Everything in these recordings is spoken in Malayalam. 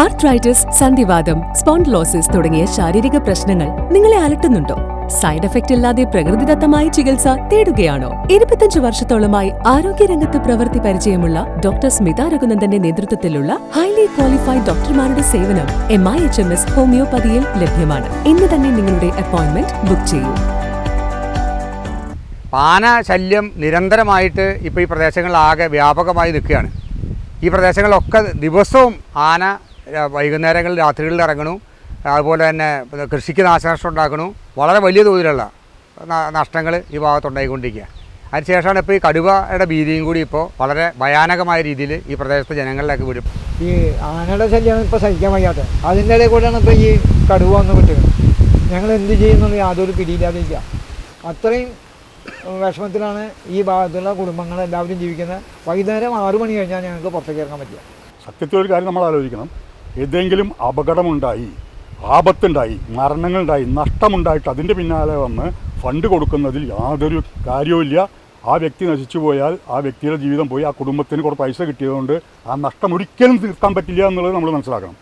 ആർത്രൈറ്റിസ് സന്ധിവാദം സ്പോണ്ടിലോസിസ് തുടങ്ങിയ ശാരീരിക പ്രശ്നങ്ങൾ നിങ്ങളെ അലട്ടുന്നുണ്ടോ? സൈഡ് എഫക്റ്റ് ഇല്ലാതെ പ്രകൃതിദത്തമായ ചികിത്സ തേടുകയാണോ? ഇരുപത്തഞ്ച് വർഷത്തോളമായി ആരോഗ്യരംഗത്ത് പ്രവൃത്തി പരിചയമുള്ള ഡോക്ടർ സ്മിത രഘുനന്ദന്റെ നേതൃത്വത്തിലുള്ള ഹൈലി ക്വാളിഫൈഡ് ഡോക്ടർമാരുടെ സേവനം M I H M S ഹോമിയോപ്പതിയിൽ ലഭ്യമാണ്. ഇന്ന് തന്നെ നിങ്ങളുടെ അപ്പോയിന്റ്മെന്റ് ബുക്ക് ചെയ്യൂ. പാന ശല്യം നിരന്തരമായിട്ട് ഇപ്പോൾ ഈ പ്രദേശങ്ങളിലാകെ വ്യാപകമായി നിൽക്കുകയാണ്. ഈ പ്രദേശങ്ങളിലൊക്കെ ദിവസവും ആന വൈകുന്നേരങ്ങളിൽ രാത്രികളിൽ ഇറങ്ങണു. അതുപോലെ തന്നെ കൃഷിക്ക് നാശനഷ്ടം ഉണ്ടാക്കണു. വളരെ വലിയ തോതിലുള്ള നഷ്ടങ്ങൾ ഈ ഭാഗത്തുണ്ടായിക്കൊണ്ടിരിക്കുക അതിനുശേഷമാണ് ഇപ്പോൾ ഈ കടുവയുടെ ഭീതിയും കൂടി ഇപ്പോൾ വളരെ ഭയാനകമായ രീതിയിൽ ഈ പ്രദേശത്തെ ജനങ്ങളിലേക്ക് വിടും. ഈ ആനയുടെ ശല്യമാണ് ഇപ്പോൾ സഹിക്കാൻ വയ്യാത്തത് അതിന്റെ ഇടയിൽ കൂടെയാണ് ഇപ്പോൾ ഈ കടുവ വന്ന് വിട്ടത്. ഞങ്ങൾ എന്ത് ചെയ്യുന്നത് യാതൊരു പിടിയില്ലാതെ ഇരിക്കുക. അത്രയും വിഷമത്തിലാണ് ഈ ഭാഗത്തുള്ള കുടുംബങ്ങൾ എല്ലാവരും ജീവിക്കുന്നത്. വൈകുന്നേരം ആറു മണി കഴിഞ്ഞാൽ ഞങ്ങൾക്ക് പുറത്തേക്ക് ഇറങ്ങാൻ പറ്റില്ല. സത്യത്തിൽ ഒരു കാര്യം നമ്മൾ ആലോചിക്കണം. ഏതെങ്കിലും അപകടമുണ്ടായി ആപത്തുണ്ടായി മരണങ്ങളുണ്ടായി നഷ്ടമുണ്ടായിട്ട് അതിന്റെ പിന്നാലെ വന്ന് ഫണ്ട് കൊടുക്കുന്നതിൽ യാതൊരു കാര്യവുമില്ല ആ വ്യക്തി നശിച്ചു പോയാൽ ആ വ്യക്തിയുടെ ജീവിതം പോയി ആ കുടുംബത്തിന് കുറേ പൈസ കിട്ടിയതുകൊണ്ട് ആ നഷ്ടം ഒരിക്കലും തീർക്കാൻ പറ്റില്ല എന്നുള്ളത് നമ്മൾ മനസ്സിലാക്കണം.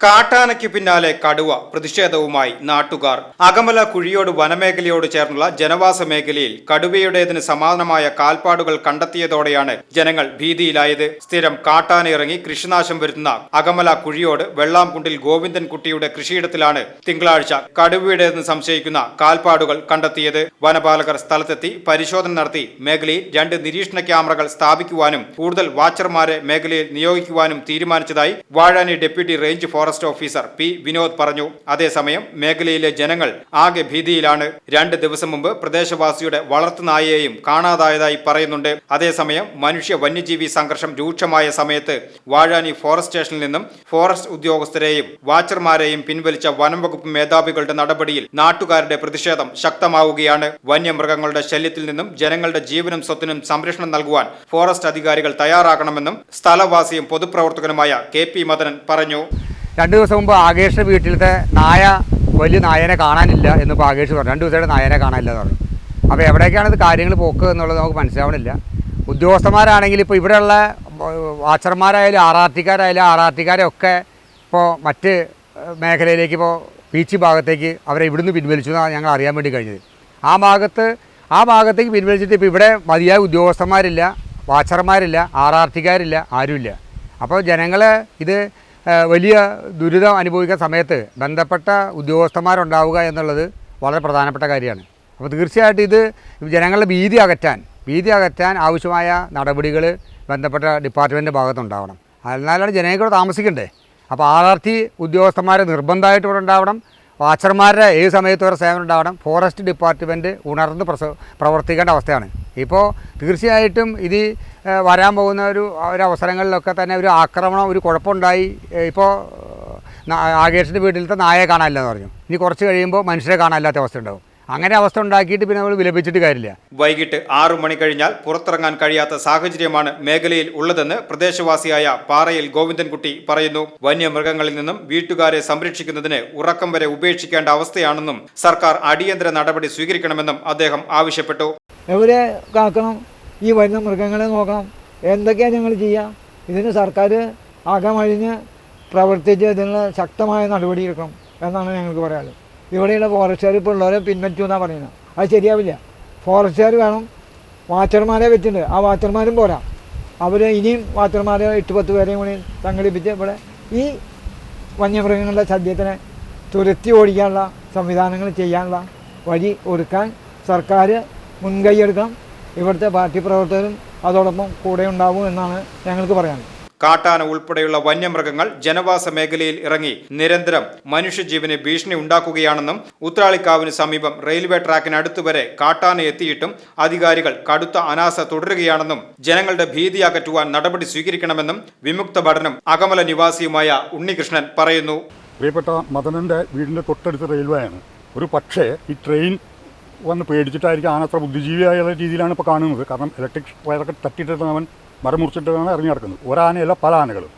കാട്ടാനയ്ക്ക് പിന്നാലെ കടുവ പ്രതിഷേധവുമായി നാട്ടുകാർ. അകമല കുഴിയോട് വനമേഖലയോട് ചേർന്നുള്ള ജനവാസ മേഖലയിൽ കടുവയുടേതിന് സമാനമായ കാൽപ്പാടുകൾ കണ്ടെത്തിയതോടെയാണ് ജനങ്ങൾ ഭീതിയിലായത്. സ്ഥിരം കാട്ടാന ഇറങ്ങി കൃഷിനാശം വരുത്തുന്ന അകമല കുഴിയോട് വെള്ളാംകുണ്ടിൽ ഗോവിന്ദൻകുട്ടിയുടെ കൃഷിയിടത്തിലാണ് തിങ്കളാഴ്ച കടുവയുടേതെന്ന് സംശയിക്കുന്ന കാൽപ്പാടുകൾ കണ്ടെത്തിയത്. വനപാലകർ സ്ഥലത്തെത്തി പരിശോധന നടത്തി മേഖലയിൽ രണ്ട് നിരീക്ഷണ ക്യാമറകൾ സ്ഥാപിക്കുവാനും കൂടുതൽ വാച്ചർമാരെ മേഖലയിൽ നിയോഗിക്കുവാനും തീരുമാനിച്ചതായി Vazhani deputy range forest officer P Vinod പറഞ്ഞു. അതേസമയം മേഖലയിലെ ജനങ്ങൾ ആകെ ഭീതിയിലാണ്. രണ്ട് ദിവസം മുമ്പ് പ്രദേശവാസിയുടെ വളർത്തുനായയെയും കാണാതായതായി പറയുന്നുണ്ട്. അതേസമയം മനുഷ്യ വന്യജീവി സംഘർഷം രൂക്ഷമായ സമയത്ത് വാഴാനി ഫോറസ്റ്റ് സ്റ്റേഷനിൽ നിന്നും ഫോറസ്റ്റ് ഉദ്യോഗസ്ഥരെയും വാച്ചർമാരെയും പിൻവലിച്ച വനം വകുപ്പ് മേധാവികളുടെ നടപടിയിൽ നാട്ടുകാരുടെ പ്രതിഷേധം ശക്തമാവുകയാണ്. വന്യമൃഗങ്ങളുടെ ശല്യത്തിൽ നിന്നും ജനങ്ങളുടെ ജീവനും സ്വത്തിനും സംരക്ഷണം നൽകുവാൻ ഫോറസ്റ്റ് അധികാരികൾ തയ്യാറാകണമെന്നും സ്ഥലവാസിയും പൊതുപ്രവർത്തകനുമായ കെ പി മദനൻ പറഞ്ഞു. രണ്ട് ദിവസം മുമ്പ് ആകേഷിന്റെ വീട്ടിലത്തെ നായ വലിയ നായനെ കാണാനില്ല എന്നിപ്പോൾ ആകേഷ് പറഞ്ഞു. രണ്ട് ദിവസമായിട്ട് നായനെ കാണാനില്ല എന്ന് പറഞ്ഞു. അപ്പോൾ എവിടേക്കാണ് ഇത് കാര്യങ്ങൾ പോക്ക് എന്നുള്ളത് നമുക്ക് മനസ്സിലാവണില്ല. ഉദ്യോഗസ്ഥന്മാരാണെങ്കിൽ ഇപ്പോൾ ഇവിടെയുള്ള വാച്ചർമാരായാലും ആർ ആർ ടിക്കാരായാലും ആർ ആർ ഇപ്പോൾ മറ്റ് മേഖലയിലേക്ക് ഇപ്പോൾ ബീച്ച് ഭാഗത്തേക്ക് അവരെ ഇവിടുന്ന് പിൻവലിച്ചു എന്നാണ് ഞങ്ങൾ അറിയാൻ വേണ്ടി കഴിഞ്ഞത്. ആ ഭാഗത്ത് ആ ഭാഗത്തേക്ക് പിൻവലിച്ചിട്ട് ഇപ്പോൾ ഇവിടെ മതിയായ ഉദ്യോഗസ്ഥന്മാരില്ല വാച്ചർമാരില്ല ആർ ആർ ടിക്കാരില്ല ആരുമില്ല. അപ്പോൾ ജനങ്ങളെ ഇത് വലിയ ദുരിതം അനുഭവിക്കുന്ന സമയത്ത് ബന്ധപ്പെട്ട ഉദ്യോഗസ്ഥന്മാരുണ്ടാവുക എന്നുള്ളത് വളരെ പ്രധാനപ്പെട്ട കാര്യമാണ്. അപ്പോൾ തീർച്ചയായിട്ടും ഇത് ജനങ്ങളുടെ ഭീതി അകറ്റാൻ ഭീതി അകറ്റാൻ ആവശ്യമായ നടപടികൾ ബന്ധപ്പെട്ട ഡിപ്പാർട്ട്മെന്റ് ഭാഗത്തുണ്ടാവണം. എന്നാലാണ് ജനങ്ങൾ താമസിക്കണ്ടേ അപ്പോൾ ആർ ഉദ്യോഗസ്ഥന്മാർ നിർബന്ധമായിട്ട് ഇവിടെ ഉണ്ടാവണം. വാച്ചർമാരുടെ ഏത് സമയത്ത് സേവനം ഉണ്ടാവണം. ഫോറസ്റ്റ് ഡിപ്പാർട്ട്മെന്റ് ഉണർന്ന് പ്രവർത്തിക്കേണ്ട അവസ്ഥയാണ്. ഇപ്പോൾ തീർച്ചയായിട്ടും ഇത് വരാൻ പോകുന്ന ഒരു ഒരു അവസരങ്ങളിലൊക്കെ തന്നെ ഒരു ആക്രമണം ഒരു കുഴപ്പമുണ്ടായി. ഇപ്പോൾ ആകേഷിന്റെ വീട്ടിലത്തെ നായയെ കാണാനില്ലെന്ന് പറഞ്ഞു. ഇനി കുറച്ച് കഴിയുമ്പോൾ മനുഷ്യരെ കാണാനില്ലാത്ത അവസ്ഥ ഉണ്ടാവും അങ്ങനെ അവസ്ഥ ഉണ്ടാക്കിയിട്ട് പിന്നെ നമ്മൾ വിലപിച്ചിട്ട് കാര്യമില്ല. വൈകിട്ട് ആറു മണി കഴിഞ്ഞാൽ പുറത്തിറങ്ങാൻ കഴിയാത്ത സാഹചര്യമാണ് മേഖലയിൽ ഉള്ളതെന്ന് പ്രദേശവാസിയായ പാറയിൽ ഗോവിന്ദൻകുട്ടി പറയുന്നു. വന്യമൃഗങ്ങളിൽ നിന്നും വീട്ടുകാരെ സംരക്ഷിക്കുന്നതിന് ഉറക്കം വരെ ഉപേക്ഷിക്കേണ്ട അവസ്ഥയാണെന്നും സർക്കാർ അടിയന്തര നടപടി സ്വീകരിക്കണമെന്നും അദ്ദേഹം ആവശ്യപ്പെട്ടു. എവരെ കാക്കണം? ഈ വരുന്ന മൃഗങ്ങളെ നോക്കണം. എന്തൊക്കെയാണ് ഞങ്ങൾ ചെയ്യുക ഇതിന് സർക്കാർ അകമഴിഞ്ഞ് പ്രവർത്തിച്ച് ഇതിനുള്ള ശക്തമായ നടപടിയെടുക്കണം എന്നാണ് ഞങ്ങൾക്ക് പറയാനുള്ളത്. ഇവിടെയുള്ള ഫോറസ്റ്റുകാർ ഇപ്പോൾ ഉള്ളവരെ പിൻവലിച്ചു എന്നാണ് പറയുന്നത്. അത് ശരിയാവില്ല. ഫോറസ്റ്റുകാർ വേണം. വാച്ചർമാരെ വെച്ചിട്ടുണ്ട്. ആ വാച്ചർമാരും പോരാ. അവർ ഇനിയും വാച്ചർമാരെ എട്ട് പത്ത് പേരെയും കൂടി സംഘടിപ്പിച്ച് ഇവിടെ ഈ വന്യമൃഗങ്ങളുടെ ശല്യത്തിനെ തുരത്തി ഓടിക്കാനുള്ള സംവിധാനങ്ങൾ ചെയ്യാനുള്ള വഴി ഒരുക്കാൻ സർക്കാർ മുൻകൈയെടുക്കണം. ഇവിടുത്തെ പാർട്ടി പ്രവർത്തകരും അതോടൊപ്പം കൂടെ ഉണ്ടാവും എന്നാണ് ഞങ്ങൾക്ക് പറയാനുള്ളത്. കാട്ടാന ഉൾപ്പെടെയുള്ള വന്യമൃഗങ്ങൾ ജനവാസ മേഖലയിൽ ഇറങ്ങി നിരന്തരം മനുഷ്യജീവന് ഭീഷണി ഉണ്ടാക്കുകയാണെന്നും ഉത്രാളിക്കാവിന് സമീപം റെയിൽവേ ട്രാക്കിനടുത്ത് വരെ കാട്ടാന എത്തിയിട്ടും അധികാരികൾ കടുത്ത അനാസ തുടരുകയാണെന്നും ജനങ്ങളുടെ ഭീതി അകറ്റുവാൻ നടപടി സ്വീകരിക്കണമെന്നും വിമുക്ത പഠനം അകമല നിവാസിയുമായ ഉണ്ണികൃഷ്ണൻ പറയുന്നു. പ്രിയപ്പെട്ട മദനന്റെ വീടിന്റെ തൊട്ടടുത്ത് റെയിൽവേയാണ്. ഒരു പക്ഷേ ഈ ട്രെയിൻ വന്ന് പേടിച്ചിട്ടായിരിക്കും ആനത്ര ബുദ്ധിജീവിയായ രീതിയിലാണ് ഇപ്പോൾ കാണുന്നത്. കാരണം ഇലക്ട്രിക് വയറൊക്കെ തട്ടിയിട്ടാണ് അവൻ മരം മുറിച്ചിട്ടാണ് ഇറങ്ങി നടക്കുന്നത്. ഒരാനയല്ല പല ആനകളും.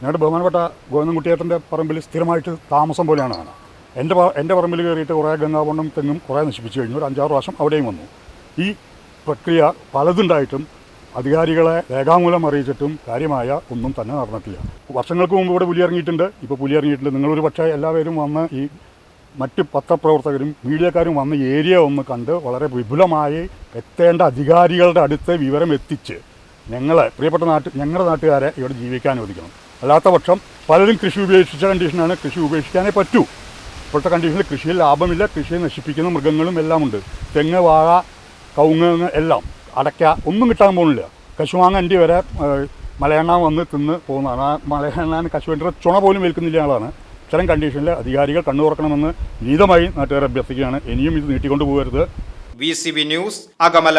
ഞങ്ങളുടെ ബഹുമാനപ്പെട്ട ഗോവിന്ദൻകുട്ടിയേട്ടന്റെ പറമ്പിൽ സ്ഥിരമായിട്ട് താമസം പോലെയാണ് ആന. എന്റെ എന്റെ പറമ്പിൽ കയറിയിട്ട് കുറേ ഗംഗാപൊണ്ണം തെങ്ങും കുറേ നശിപ്പിച്ചു കഴിഞ്ഞു. ഒരു അഞ്ചാറ് പ്രാവശ്യം അവിടെയും വന്നു. ഈ പ്രക്രിയ പലതുണ്ടായിട്ടും അധികാരികളെ രേഖാമൂലം അറിയിച്ചിട്ടും കാര്യമായ ഒന്നും തന്നെ നടന്നിട്ടില്ല. വർഷങ്ങൾക്ക് മുമ്പ് ഇവിടെ പുലി ഇറങ്ങിയിട്ടുണ്ട് ഇപ്പോൾ പുലി ഇറങ്ങിയിട്ടുണ്ട് നിങ്ങളൊരു പക്ഷേ എല്ലാവരും വന്ന് ഈ മറ്റ് പത്രപ്രവർത്തകരും മീഡിയക്കാരും വന്ന് ഏരിയ ഒന്ന് കണ്ട് വളരെ വിപുലമായി എത്തേണ്ട അധികാരികളുടെ അടുത്ത് വിവരം എത്തിച്ച് ഞങ്ങളെ പ്രിയപ്പെട്ട നാട്ട് ഞങ്ങളുടെ നാട്ടുകാരെ ഇവിടെ ജീവിക്കാൻ അനുവദിക്കണം. അല്ലാത്ത പക്ഷം പലരും കൃഷി ഉപേക്ഷിച്ച കണ്ടീഷനാണ് കൃഷി ഉപേക്ഷിക്കാനേ പറ്റൂ. ഇപ്പോഴത്തെ കണ്ടീഷനിൽ കൃഷിയിൽ ലാഭമില്ല. കൃഷിയെ നശിപ്പിക്കുന്ന മൃഗങ്ങളും എല്ലാം ഉണ്ട് തെങ്ങ് വാഴ കവുങ്ങ് എല്ലാം. അടയ്ക്ക ഒന്നും കിട്ടാൻ പോകുന്നില്ല. കശുവാങ്ങ അണ്ടി വരെ മലയണ്ണ വന്ന് തിന്ന് പോകുന്നതാണ്. ആ മലയണ്ണാൻ കശുവണ്ടിയുടെ ചുണ പോലും വിൽക്കുന്നില്ല ആളാണ്. ഇത്തരം കണ്ടീഷനിൽ അധികാരികൾ കണ്ണു തുറക്കണമെന്ന് നീതമായി നാട്ടുകാരെ അഭ്യർത്ഥിക്കുകയാണ്. ഇനിയും ഇത് നീട്ടിക്കൊണ്ടു പോകരുത്. V news Akamala.